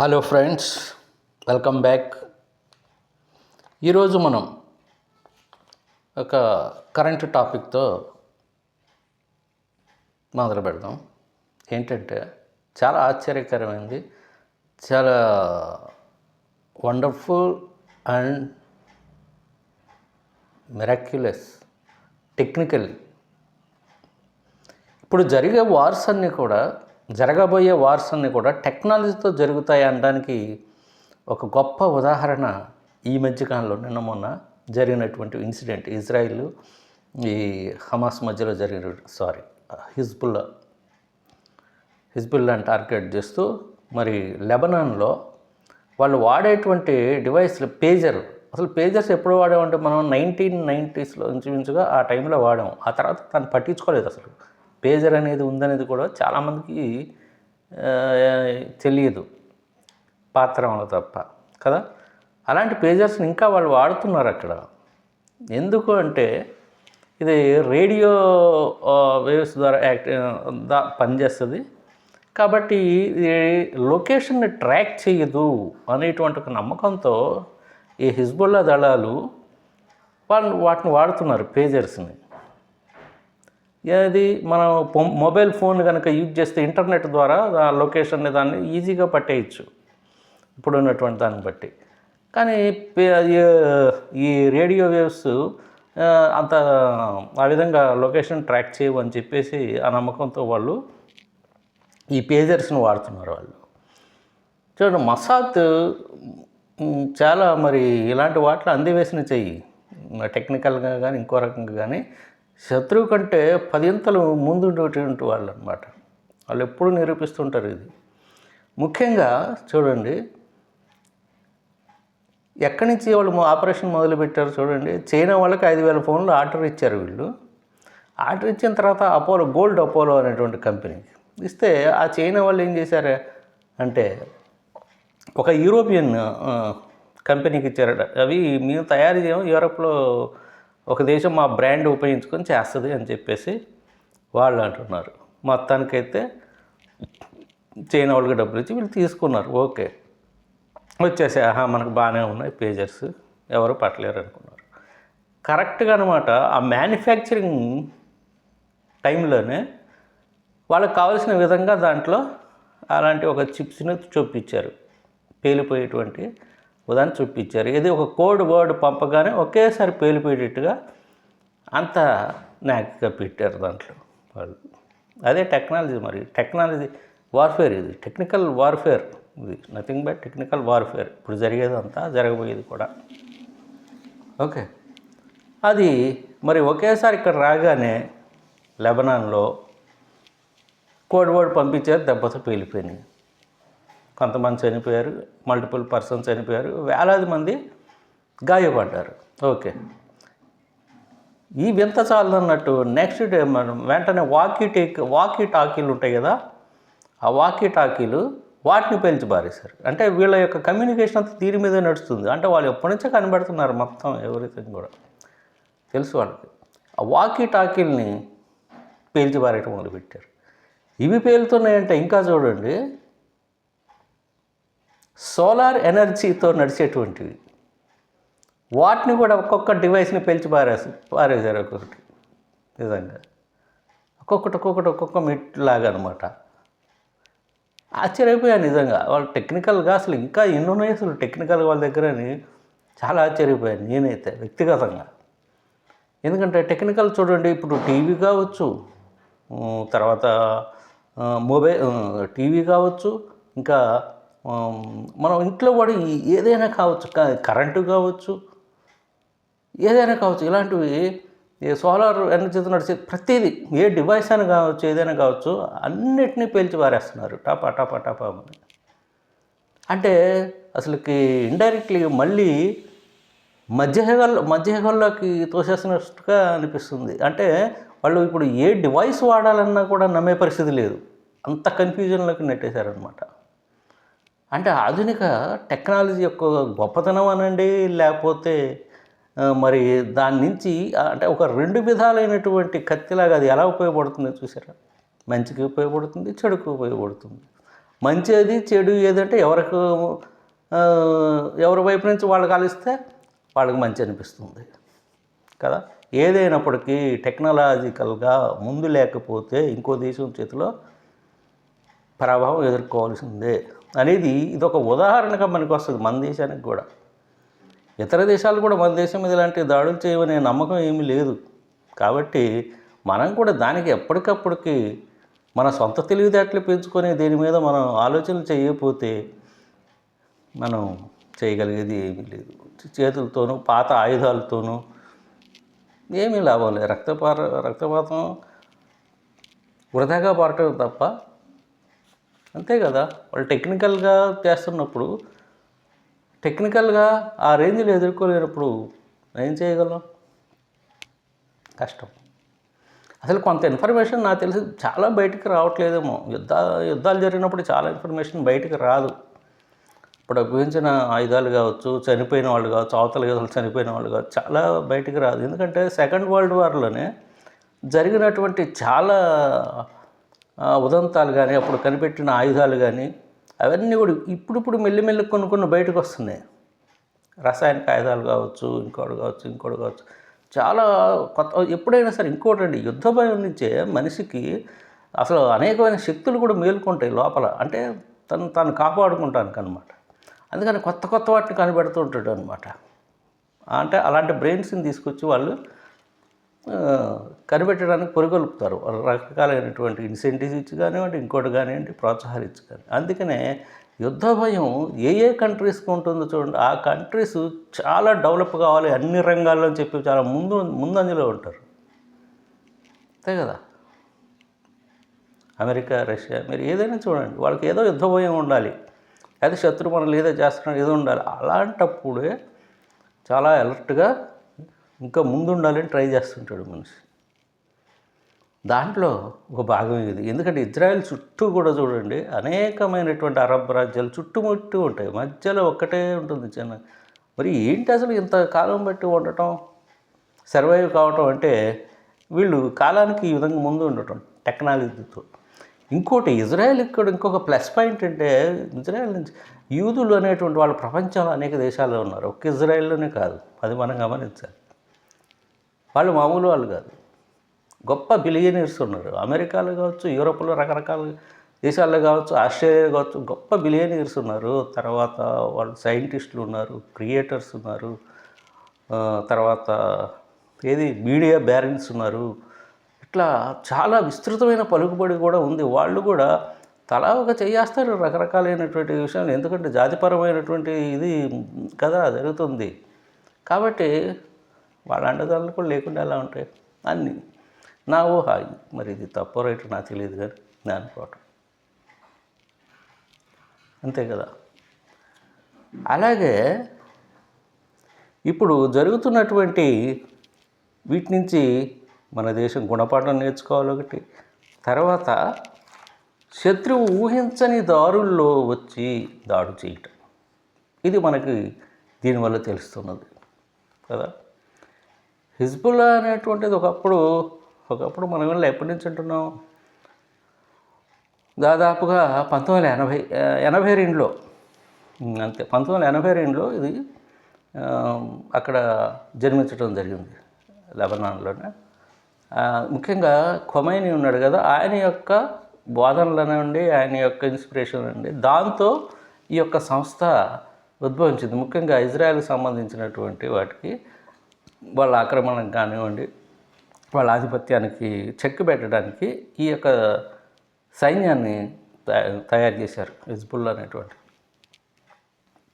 Hello friends welcome back ఈరోజు మనం ఒక కరెంట్ టాపిక్తో మొదలు పెడదాం. ఏంటంటే చాలా ఆశ్చర్యకరమైంది. చాలా వండర్ఫుల్ అండ్ మిరాక్యులస్ టెక్నికల్ ఇప్పుడు జరిగే వార్స్ అన్నీ కూడా జరగబోయే వార్స్ అన్నీ కూడా టెక్నాలజీతో జరుగుతాయి అనడానికి ఒక గొప్ప ఉదాహరణ ఈ మధ్యకాలంలో నిన్న మొన్న జరిగినటువంటి ఇన్సిడెంట్. ఇజ్రాయిల్ ఈ హమాస్ మధ్యలో జరిగిన సారీ హిజ్బుల్లా హిజ్బుల్లాని టార్గెట్ చేస్తూ మరి లెబనాన్లో వాళ్ళు వాడేటువంటి డివైస్లు పేజర్ అసలు పేజర్స్ ఎప్పుడు వాడామంటే మనం నైన్టీన్ నైంటీస్లో ఇంచుమించుగా ఆ టైంలో వాడాము. ఆ తర్వాత తను పట్టించుకోలేదు అసలు. పేజర్ అనేది ఉందనేది కూడా చాలామందికి తెలియదు. పాత్రలో తప్ప కదా? అలాంటి పేజర్స్ని ఇంకా వాళ్ళు వాడుతున్నారు అక్కడ. ఎందుకు అంటే ఇది రేడియో వేవ్స్ ద్వారా యాక్ట్ పనిచేస్తుంది. కాబట్టి ఇది లొకేషన్ని ట్రాక్ చేయదు అనేటువంటి ఒక నమ్మకంతో ఈ హిజ్బుల్లా దళాలు వాళ్ళు వాటిని వాడుతున్నారు పేజర్స్ని. ఏది? మనం పొ- మొబైల్ ఫోన్ కనుక యూజ్ చేస్తే ఇంటర్నెట్ ద్వారా ఆ లొకేషన్ని దాన్ని ఈజీగా పట్టేయచ్చు. ఇప్పుడు ఉన్నటువంటి దాన్ని బట్టి. కానీ పే- ఈ- ఈ రేడియో వేవ్స్ అంత ఆ విధంగా లొకేషన్ ట్రాక్ చేయవు అని చెప్పేసి ఆ నమ్మకంతో వాళ్ళు ఈ పేజర్స్ని వాడుతున్నారు వాళ్ళు. చూడండి మసాత్ చాలా మరి ఇలాంటి వాటిలో అందివేసిన చెయ్యి. టెక్నికల్గా కానీ ఇంకో రకంగా కానీ శత్రువు కంటే పదింతలు ముందు ఉండేటువంటి వాళ్ళు అనమాట వాళ్ళు ఎప్పుడు నిరూపిస్తుంటారు ఇది. ముఖ్యంగా చూడండి ఎక్కడి నుంచి వాళ్ళు ఆపరేషన్ మొదలుపెట్టారు చూడండి చైనా వాళ్ళకి ఐదు వేల ఫోన్లు ఆర్డర్ ఇచ్చారు వీళ్ళు. ఆర్డర్ ఇచ్చిన తర్వాత అపోలో గోల్డ్ అపోలో అనేటువంటి కంపెనీకి ఇస్తే ఆ చైనా వాళ్ళు ఏం చేశారు అంటే ఒక యూరోపియన్ కంపెనీకి ఇచ్చారట. అవి మేము తయారు చేయము యూరోప్లో ఒక దేశం మా బ్రాండ్ ఉపయోగించుకొని చేస్తుంది అని చెప్పేసి వాళ్ళు అంటున్నారు. మొత్తానికైతే చైనా వాళ్ళకి డబ్బులు ఇచ్చి వీళ్ళు తీసుకున్నారు. ఓకే. వచ్చేసి ఆహా మనకు బాగానే ఉన్నాయి పేజర్స్. ఎవరు పట్టలేరు అనుకున్నారు. కరెక్ట్గా అనమాట ఆ మ్యానుఫ్యాక్చరింగ్ టైంలోనే వాళ్ళకి కావాల్సిన విధంగా దాంట్లో అలాంటి ఒక చిప్స్ని చూపించారు. పేలిపోయేటువంటి ఉదాహరణ చూపించారు. ఇది ఒక కోడ్ వర్డ్ పంపగానే ఒకేసారి పేలిపోయేటట్టుగా అంత నాక్గా పెట్టారు దాంట్లో వాళ్ళు. అదే టెక్నాలజీ మరి. టెక్నాలజీ వార్ఫేర్ ఇది. టెక్నికల్ వార్ఫేర్ ఇది. Nothing but technical warfare. ఇప్పుడు జరిగేది అంతా జరగబోయేది కూడా. ఓకే. అది మరి ఒకేసారి ఇక్కడ రాగానే లెబనాన్లో కోడ్ వర్డ్ పంపించారు దెబ్బతో పేలిపోయినాయి. కొంతమంది చనిపోయారు మల్టిపుల్ పర్సన్స్ చనిపోయారు వేలాది మంది గాయపడ్డారు. ఓకే. ఈ వింత చాలన్నట్టు నెక్స్ట్ డే మనం వెంటనే వాకీ టేక్ వాకీ టాకీలు ఉంటాయి కదా ఆ వాకీ టాకీలు వాటిని పెంచి బారేశారు అంటే వీళ్ళ యొక్క కమ్యూనికేషన్ అంతా దీని మీద నడుస్తుంది. అంటే వాళ్ళు ఎప్పటి నుంచో కనబడుతున్నారు మొత్తం ఎవ్రీథింగ్ కూడా. తెలుసు వాళ్ళకి. ఆ వాకీ టాకీల్ని పేల్చి బారేయటం మొదలుపెట్టారు. ఇవి పేలుతున్నాయంటే ఇంకా చూడండి సోలార్ ఎనర్జీతో నడిచేటువంటివి. వాటిని కూడా ఒక్కొక్క డివైస్ని పెంచి పారేసి పారేశారు ఒక్కొక్కటి. నిజంగా. ఒక్కొక్కటి ఒక్కొక్కటి ఒక్కొక్క మిట్ లాగా అనమాట ఆశ్చర్యపోయాను నిజంగా. వాళ్ళు టెక్నికల్గా అసలు ఇంకా ఎన్ని ఉన్నాయి అసలు టెక్నికల్గా వాళ్ళ దగ్గరని చాలా ఆశ్చర్యపోయాను నేనైతే వ్యక్తిగతంగా. ఎందుకంటే టెక్నికల్ చూడండి ఇప్పుడు టీవీ కావచ్చు తర్వాత మొబైల్ టీవీ కావచ్చు ఇంకా మనం ఇంట్లో వాడి ఏదైనా కావచ్చు క- కరెంటు కావచ్చు ఏదైనా కావచ్చు ఇలాంటివి సోలార్ ఎనర్జీతో నడిచే ప్రతిదీ ఏ డివైస్ అయినా కావచ్చు ఏదైనా కావచ్చు అన్నిటినీ పేల్చి పారేస్తున్నారు. టాపా టాపా టాపా అని అంటే అసలుకి ఇండైరెక్ట్లీ మళ్ళీ మధ్యయుగాల్లో మధ్యయుగంలోకి తోసేసినట్టుగా అనిపిస్తుంది. అంటే వాళ్ళు ఇప్పుడు ఏ డివైస్ వాడాలన్నా కూడా నమ్మే పరిస్థితి లేదు. అంత కన్ఫ్యూజన్లోకి నెట్టేశారనమాట అంటే ఆధునిక టెక్నాలజీ యొక్క గొప్పతనం అనండి లేకపోతే మరి దాని నుంచి అంటే ఒక రెండు విధాలైనటువంటి కత్తిలాగా అది ఎలా ఉపయోగపడుతుందో చూసారా? మంచికి ఉపయోగపడుతుంది చెడుకు ఉపయోగపడుతుంది. మంచి అది చెడు ఏదంటే ఎవరికి ఎవరి వైపు నుంచి వాళ్ళు కలిస్తే వాళ్ళకి మంచి అనిపిస్తుంది. కదా? ఏదైనప్పటికీ టెక్నాలజికల్గా ముందు లేకపోతే ఇంకో దేశం చేతిలో ప్రభావం ఎదుర్కోవాల్సిందే. అనేది ఇది ఒక ఉదాహరణగా మనకు వస్తుంది మన దేశానికి కూడా. ఇతర దేశాలు కూడా మన దేశం మీద ఇలాంటి దాడులు చేయమనే నమ్మకం ఏమీ లేదు. కాబట్టి మనం కూడా దానికి ఎప్పటికప్పటికి మన సొంత తెలివితేటలు పెంచుకొని దీని మీద మనం ఆలోచనలు చేయకపోతే మనం చేయగలిగేది ఏమీ లేదు. చేతులతోనూ పాత ఆయుధాలతోనూ ఏమీ లాభం లేదు. రక్తపాత రక్తపాతం వృధాగా పడటం తప్ప అంతే కదా. వాళ్ళు టెక్నికల్గా చేస్తున్నప్పుడు టెక్నికల్గా ఆ రేంజ్లో ఎదుర్కోలేనప్పుడు ఏం చేయగలం? కష్టం. అసలు కొంత ఇన్ఫర్మేషన్ నాకు తెలిసి చాలా బయటికి రావట్లేదేమో. యుద్ధ యుద్ధాలు జరిగినప్పుడు చాలా ఇన్ఫర్మేషన్ బయటికి రాదు. ఇప్పుడు ఉపయోగించిన ఆయుధాలు కావచ్చు చనిపోయిన వాళ్ళు కావచ్చు అవతల యుద్ధాలు చనిపోయిన వాళ్ళు కావచ్చు చాలా బయటికి రాదు. ఎందుకంటే సెకండ్ వరల్డ్ వార్లోనే జరిగినటువంటి చాలా ఉదంతాలు కానీ అప్పుడు కనిపెట్టిన ఆయుధాలు కానీ అవన్నీ కూడా ఇప్పుడిప్పుడు మెల్లిమెల్లి కొన్ని కొన్ని బయటకు వస్తున్నాయి. రసాయనిక ఆయుధాలు కావచ్చు ఇంకోటి కావచ్చు ఇంకోటి కావచ్చు. చాలా కొత్త ఎప్పుడైనా సరే ఇంకోటి అండి యుద్ధ భయం నుంచే మనిషికి అసలు అనేకమైన శక్తులు కూడా మేల్కొంటాయి లోపల. అంటే తను తాను కాపాడుకుంటానికి అనమాట అందుకని కొత్త కొత్త వాటిని కనిపెడుతూ ఉంటాడు అనమాట అంటే అలాంటి బ్రెయిన్స్ని తీసుకొచ్చి వాళ్ళు కనిపెట్టడానికి పొరుగొలుపుతారు. రకరకాలైనటువంటి ఇన్సెంటివ్స్ ఇచ్చి కానివ్వండి ఇంకోటి కానివ్వండి ప్రోత్సాహాలు ఇచ్చి కానీ. అందుకనే యుద్ధ భయం ఏ ఏ కంట్రీస్కి ఉంటుందో చూడండి. ఆ కంట్రీస్ చాలా డెవలప్ కావాలి అన్ని రంగాల్లో అని చెప్పి చాలా ముందు ముందంజలో ఉంటారు. అంతే కదా? అమెరికా రష్యా మీరు ఏదైనా చూడండి వాళ్ళకి ఏదో యుద్ధ భయం ఉండాలి. అది శత్రు మనల్ని ఏదో చేస్తున్నాడు ఏదో ఉండాలి. అలాంటప్పుడే చాలా అలర్ట్గా ఇంకా ముందు ఉండాలని ట్రై చేస్తుంటాడు మనిషి. దాంట్లో ఒక భాగం ఇది. ఎందుకంటే ఇజ్రాయెల్ చుట్టూ కూడా చూడండి అనేకమైనటువంటి అరబ్ రాజ్యాలు చుట్టుముట్టు ఉంటాయి. మధ్యలో ఒక్కటే ఉంటుంది చిన్న మరి ఏంటి అసలు ఇంత కాలం బట్టి ఉండటం? సర్వైవ్ కావటం అంటే వీళ్ళు కాలానికి ఈ విధంగా ముందు ఉండటం టెక్నాలజీతో. ఇంకోటి ఇజ్రాయెల్ ఇక్కడ ఇంకొక ప్లస్ పాయింట్ అంటే ఇజ్రాయెల్ నుంచి యూదులు అనేటువంటి వాళ్ళు ప్రపంచంలో అనేక దేశాల్లో ఉన్నారు. ఒక్క ఇజ్రాయెల్లోనే కాదు అది మనం గమనించాలి. వాళ్ళు మామూలు వాళ్ళు కాదు. గొప్ప బిలియనీర్స్ ఉన్నారు. అమెరికాలో కావచ్చు యూరోప్లో రకరకాల దేశాల్లో కావచ్చు ఆస్ట్రేలియా కావచ్చు గొప్ప బిలియనీర్స్ ఉన్నారు. తర్వాత వాళ్ళు సైంటిస్టులు ఉన్నారు క్రియేటర్స్ ఉన్నారు. తర్వాత ఏది మీడియా బ్యారెన్స్ ఉన్నారు. ఇట్లా చాలా విస్తృతమైన పలుకుబడి కూడా ఉంది. వాళ్ళు కూడా తలా ఒక చేస్తారు రకరకాలైనటువంటి విషయాలు. ఎందుకంటే జాతిపరమైనటువంటి ఇది కదా జరుగుతుంది. కాబట్టి వాళ్ళ అండదారులు కూడా లేకుండా ఎలా ఉంటాయి? అన్నీ. నా ఊహ మరి ఇది తప్పో రైట్ నాకు తెలియదు కానీ నేను అనుకోవటం అంతే కదా? అలాగే ఇప్పుడు జరుగుతున్నటువంటి వీటి నుంచి మన దేశం గుణపాఠం నేర్చుకోవాలి ఒకటి. తర్వాత శత్రువు ఊహించని దారుల్లో వచ్చి దాడు చేయటం. ఇది మనకి దీనివల్ల తెలుస్తున్నది. కదా? హిజ్బుల్లా అనేటువంటిది ఒకప్పుడు ఒకప్పుడు మనం వీళ్ళు ఎప్పటి నుంచి ఉంటున్నాం దాదాపుగా పంతొమ్మిది వందల ఎనభై ఎనభై రెండులో. అంతే. పంతొమ్మిది వందల ఎనభై రెండులో ఇది అక్కడ జన్మించడం జరిగింది లెబనాన్లోనే. ముఖ్యంగా కొమైని ఉన్నాడు కదా ఆయన యొక్క బోధనలనండి ఆయన యొక్క ఇన్స్పిరేషన్ అండి దాంతో ఈ యొక్క సంస్థ ఉద్భవించింది. ముఖ్యంగా ఇజ్రాయెల్కి సంబంధించినటువంటి వాటికి వాళ్ళ ఆక్రమణం కానివ్వండి వాళ్ళ ఆధిపత్యానికి చెక్ పెట్టడానికి ఈ యొక్క సైన్యాన్ని తయా- తయారు చేశారు హిజ్బుల్ అనేటువంటి.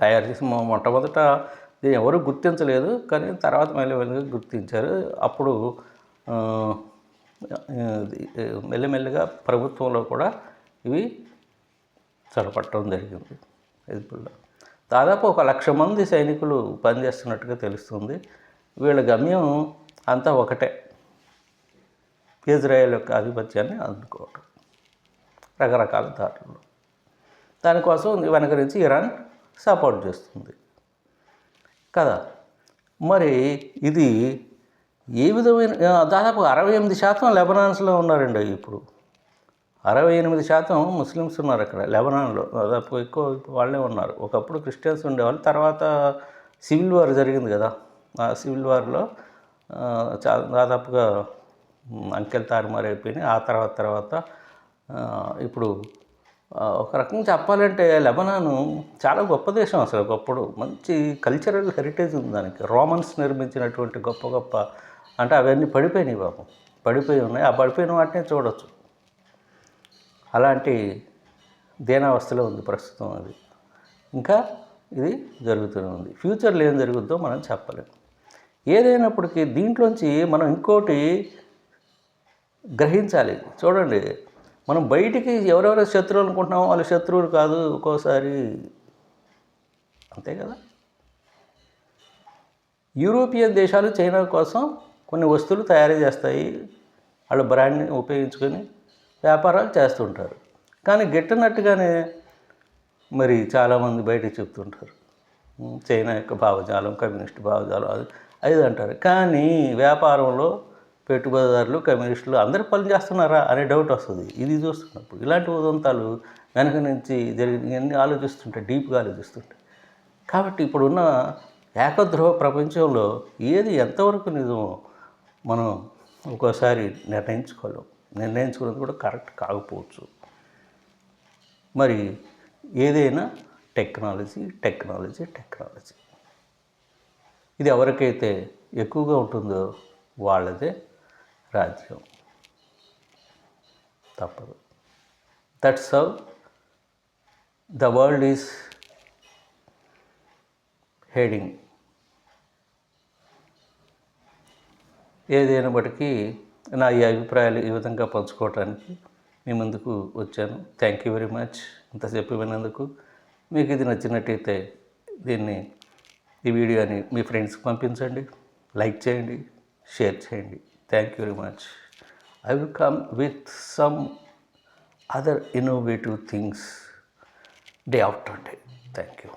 తయారు చేసి మొట్టమొదట దీన్ని ఎవరు గుర్తించలేదు కానీ తర్వాత మెల్లమెల్లగా గుర్తించారు. అప్పుడు మెల్లమెల్లగా ప్రభుత్వంలో కూడా ఇవి చొరపట్టడం జరిగింది హిజ్బుల్లా. దాదాపు ఒక లక్ష మంది సైనికులు పనిచేస్తున్నట్టుగా తెలుస్తుంది. వీళ్ళ గమ్యం అంతా ఒకటే. ఇజ్రాయెల్ యొక్క ఆధిపత్యాన్ని అందుకోవటం. రకరకాల దారులు. దానికోసం వెనక నుంచి ఇరాన్ సపోర్ట్ చేస్తుంది. కదా? మరి ఇది ఏ విధమైన దాదాపు అరవై ఎనిమిది శాతం లెబనాన్స్లో ఉన్నారండి ఇప్పుడు. అరవై ఎనిమిది శాతం ముస్లిమ్స్ ఉన్నారు అక్కడ. లెబనాన్లో దాదాపు ఎక్కువ వాళ్ళే ఉన్నారు. ఒకప్పుడు క్రిస్టియన్స్ ఉండేవాళ్ళు. తర్వాత సివిల్ వార్ జరిగింది కదా. ఆ సివిల్ వార్లో చా దాదాపుగా అంకెల్ అంకెలు తారుమారైపోయినాయి. ఆ తర్వాత తర్వాత ఇప్పుడు ఒక రకంగా చెప్పాలంటే లెబనాను చాలా గొప్ప దేశం అసలు ఒకప్పుడు. మంచి కల్చరల్ హెరిటేజ్ ఉంది దానికి. రోమన్స్ నిర్మించినటువంటి గొప్ప గొప్ప అంటే అవన్నీ పడిపోయినాయి బాబు. పడిపోయి ఉన్నాయి. ఆ పడిపోయిన వాటిని చూడొచ్చు. అలాంటి దీనావస్థలో ఉంది ప్రస్తుతం అది. ఇంకా ఇది జరుగుతూనే ఉంది. ఫ్యూచర్లో ఏం జరుగుద్దో మనం చెప్పలేము ఏదైనప్పటికీ దీంట్లోంచి మనం ఇంకోటి గ్రహించాలి. చూడండి మనం బయటికి ఎవరెవరు శత్రువులు అనుకుంటున్నామో వాళ్ళు శత్రువులు కాదు ఒక్కోసారి. అంతే కదా? యూరోపియన్ దేశాలు చైనా కోసం కొన్ని వస్తువులు తయారు చేస్తాయి. వాళ్ళ బ్రాండ్ని ఉపయోగించుకొని వ్యాపారాలు చేస్తుంటారు. కానీ గిట్టనట్టుగానే మరి చాలామంది బయటకు చెప్తుంటారు. చైనా యొక్క భావజాలం కమ్యూనిస్ట్ భావజాలం అది అది అంటారు. కానీ వ్యాపారంలో పెట్టుబడిదారులు కమ్యూనిస్టులు అందరూ పని చేస్తున్నారా అనే డౌట్ వస్తుంది. ఇది చూస్తున్నప్పుడు ఇలాంటి ఉదంతాలు వెనక నుంచి జరిగినవన్నీ ఆలోచిస్తుంటే డీప్గా ఆలోచిస్తుంటే కాబట్టి ఇప్పుడున్న ఏకద్రోహ ప్రపంచంలో ఏది ఎంతవరకు నిజమో మనం ఒక్కోసారి నిర్ణయించుకోలేం. నిర్ణయించుకున్నది కూడా కరెక్ట్ కాకపోవచ్చు. మరి ఏదైనా టెక్నాలజీ టెక్నాలజీ టెక్నాలజీ. ఇది ఎవరికైతే ఎక్కువగా ఉంటుందో వాళ్ళదే రాజ్యం. తప్పదు. That's how the world is heading ఏదైనప్పటికీ నా ఈ అభిప్రాయాలు ఈ విధంగా పంచుకోవటానికి మీ ముందుకు వచ్చాను. థ్యాంక్ యూ వెరీ మచ్ ఇంతసేపు విన్నందుకు మీకు ఇది నచ్చినట్టయితే దీన్ని ఈ వీడియోని మీ ఫ్రెండ్స్కి పంపించండి లైక్ చేయండి షేర్ చేయండి. Thank you very much I will come with some other innovative things day after day thank you